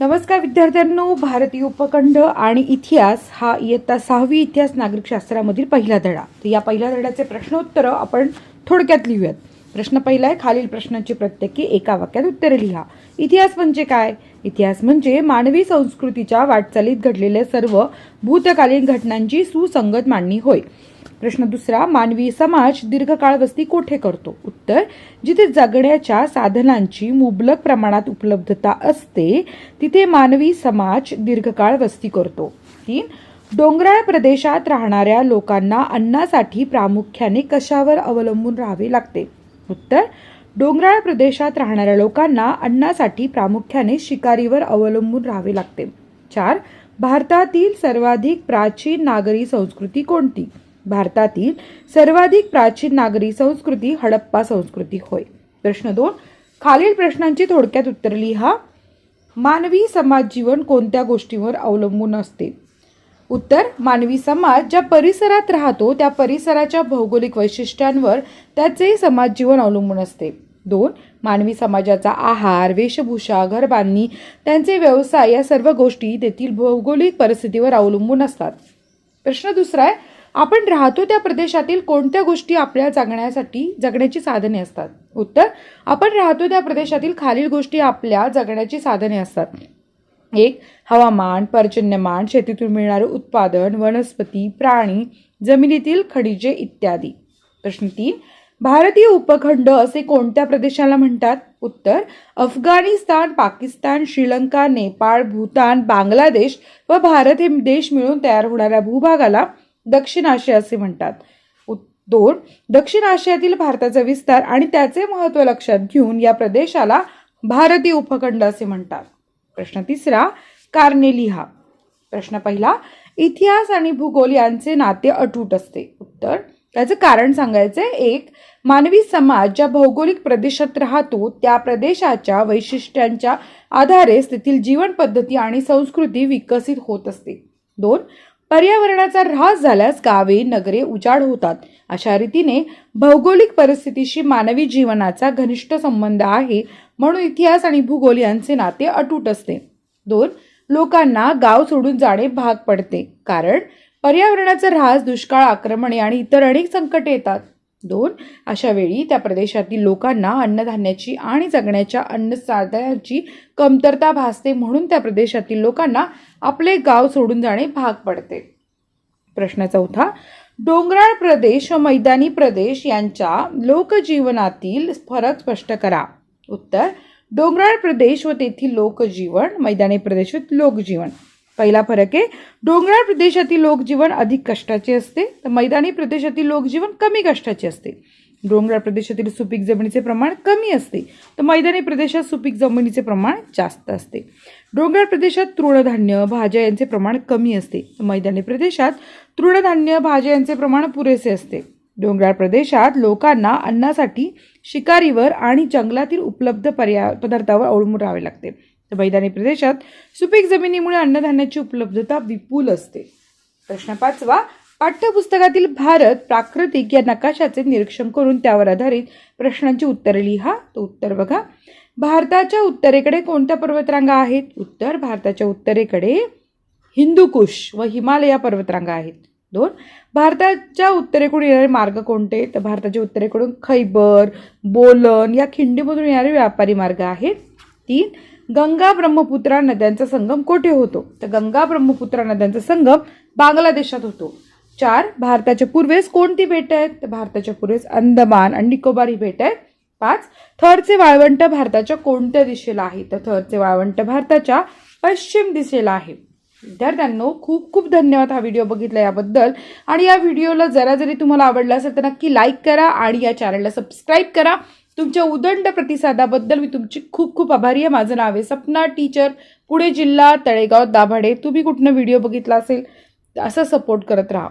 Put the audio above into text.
नमस्कार विद्यार्थ्यांनो भारतीय उपखंड आणि इतिहास हा इयत्ता सहावी इतिहास नागरिकशास्त्रामधील पहिला धडा. तर या पहिल्या धड्याचे प्रश्नोत्तरं आपण थोडक्यात लिहूयात. प्रश्न पहिला आहे खालील प्रश्नांची प्रत्येकी एका वाक्यात उत्तरे लिहा. इतिहास म्हणजे काय? इतिहास म्हणजे मानवी संस्कृतीच्या वाटचालीत घडलेल्या सर्व भूतकालीन घटनांची सुसंगत मांडणी होय. प्रश्न दुसरा मानवी समाज दीर्घकाळ वस्ती कोठे करतो? उत्तर जिथे जगण्याच्या साधनांची मुबलक प्रमाणात उपलब्धता असते तिथे मानवी समाज दीर्घकाळ वस्ती करतो. तीन डोंगराळ प्रदेशात राहणाऱ्या लोकांना अन्नासाठी प्रामुख्याने कशावर अवलंबून राहावे लागते? उत्तर डोंगराळ प्रदेशात राहणाऱ्या लोकांना अन्नासाठी प्रामुख्याने शिकारीवर अवलंबून राहावे लागते. चार भारतातील सर्वाधिक प्राचीन नागरी संस्कृती कोणती? भारतातील सर्वाधिक प्राचीन नागरी संस्कृती हडप्पा संस्कृती होय. प्रश्न दोन खालील प्रश्नांची थोडक्यात उत्तर लिहा. मानवी समाज जीवन कोणत्या गोष्टीवर अवलंबून असते? उत्तर मानवी समाज ज्या परिसरात राहतो त्या परिसराच्या भौगोलिक वैशिष्ट्यांवर त्याचे समाज जीवन अवलंबून असते. दोन मानवी समाजाचा आहार वेशभूषा घरबांधणी त्यांचे व्यवसाय या सर्व गोष्टी तेथील भौगोलिक परिस्थितीवर अवलंबून असतात. प्रश्न दुसरा आहे आपण राहतो त्या प्रदेशातील कोणत्या गोष्टी आपल्या जगण्यासाठी जगण्याची साधने असतात? उत्तर आपण राहतो त्या प्रदेशातील खालील गोष्टी आपल्या जगण्याची साधने असतात. एक हवामान पर्जन्यमान शेतीतून मिळणारे उत्पादन वनस्पती प्राणी जमिनीतील खनिजे इत्यादी. प्रश्न तीन भारतीय उपखंड असे कोणत्या प्रदेशाला म्हणतात? उत्तर अफगाणिस्तान पाकिस्तान श्रीलंका नेपाळ भूतान बांगलादेश व भारत हे देश मिळून तयार होणाऱ्या भूभागाला दक्षिण आशिया असे म्हणतात. दोन दक्षिण आशियातील भारताचा विस्तार आणि त्याचे महत्त्व लक्षात घेऊन या प्रदेशाला भारतीय उपखंड असे म्हणतात. प्रश्न तिसरा कारणे लिहा प्रश्न पहिला इतिहास आणि भूगोल यांचे नाते अटूट असते. उत्तर त्याचं कारण सांगायचं एक मानवी समाज ज्या भौगोलिक प्रदेशात राहतो त्या प्रदेशाच्या वैशिष्ट्यांच्या आधारे तेथील जीवन पद्धती आणि संस्कृती विकसित होत असते. दोन पर्यावरणाचा ऱ्हास झाल्यास गावे नगरे उजाड होतात. अशा रीतीने भौगोलिक परिस्थितीशी मानवी जीवनाचा घनिष्ठ संबंध आहे म्हणून इतिहास आणि भूगोल यांचे नाते अटूट असते. दोन लोकांना गाव सोडून जाणे भाग पडते. कारण पर्यावरणाचा ऱ्हास दुष्काळ आक्रमणे आणि इतर अनेक संकटे येतात. दोन. अशा वेळी त्या प्रदेशातील लोकांना अन्नधान्याची आणि जगण्याच्या अन्नसाधनाची कमतरता भासते म्हणून त्या प्रदेशातील लोकांना आपले गाव सोडून जाणे भाग पडते. प्रश्न चौथा. डोंगराळ प्रदेश व मैदानी प्रदेश यांच्या लोकजीवनातील फरक स्पष्ट करा. उत्तर. डोंगराळ प्रदेश व तेथील लोकजीवन मैदानी प्रदेश व लोकजीवन. पहिला फरक आहे. डोंगराळ प्रदेशातील लोकजीवन अधिक कष्टाचे असते. तर मैदानी प्रदेशातील लोकजीवन कमी कष्टाचे असते. डोंगराळ प्रदेशातील सुपीक जमिनीचे प्रमाण कमी असते. तर मैदानी प्रदेशात सुपीक जमिनीचे प्रमाण जास्त असते. डोंगराळ प्रदेशात तृणधान्य भाज्या यांचे प्रमाण कमी असते. तर मैदानी प्रदेशात तृणधान्य भाज्या यांचे प्रमाण पुरेसे असते. डोंगराळ प्रदेशात लोकांना अन्नासाठी शिकारीवर आणि जंगलातील उपलब्ध पर्या पदार्थावर अवलंबून राहावे लागते. तर मैदानी प्रदेशात सुपीक जमिनीमुळे अन्नधान्याची उपलब्धता विपुल असते. प्रश्न पाचवा पाठ्यपुस्तकातील भारत प्राकृतिक या नकाशाचे निरीक्षण करून त्यावर आधारित प्रश्नांची उत्तरे लिहा. तो उत्तर बघा. भारताच्या उत्तरेकडे कोणत्या पर्वतरांगा आहेत? उत्तर भारताच्या उत्तरेकडे हिंदुकुश व हिमालया पर्वतरांगा आहेत. दोन भारताच्या उत्तरेकडून येणारे मार्ग कोणते? तर भारताच्या उत्तरेकडून खैबर बोलन या खिंडीमधून येणारे व्यापारी मार्ग आहेत. तीन गंगा ब्रह्मपुत्रा नद्यांचा संगम कोठे होतो? तर गंगा ब्रह्मपुत्रा नद्यांचा संगम बांगलादेशात होतो. चार भारताच्या पूर्वेस कोणती बेट आहेत? तर भारताच्या पूर्वेस अंदमान आणि निकोबार ही बेट आहेत. पाच थरचे वाळवंट भारताच्या कोणत्या दिशेला आहे? तर थरचे वाळवंट भारताच्या पश्चिम दिशेला आहे. विद्यार्थ्यांनो खूप खूप धन्यवाद हा व्हिडिओ बघितला याबद्दल. आणि या व्हिडिओला जरा जरी तुम्हाला आवडला असेल तर नक्की लाईक करा आणि या चॅनलला सबस्क्राईब करा. तुमच्या उदंड प्रतिसादाबद्दल मी तुमची खूप खूप आभारी आहे. माझं नाव आहे सपना. टीचर पुणे जिल्हा तळेगाव दाभाडे. तुम्ही कुठनं व्हिडिओ बघितला असेल असं सपोर्ट करत राहा.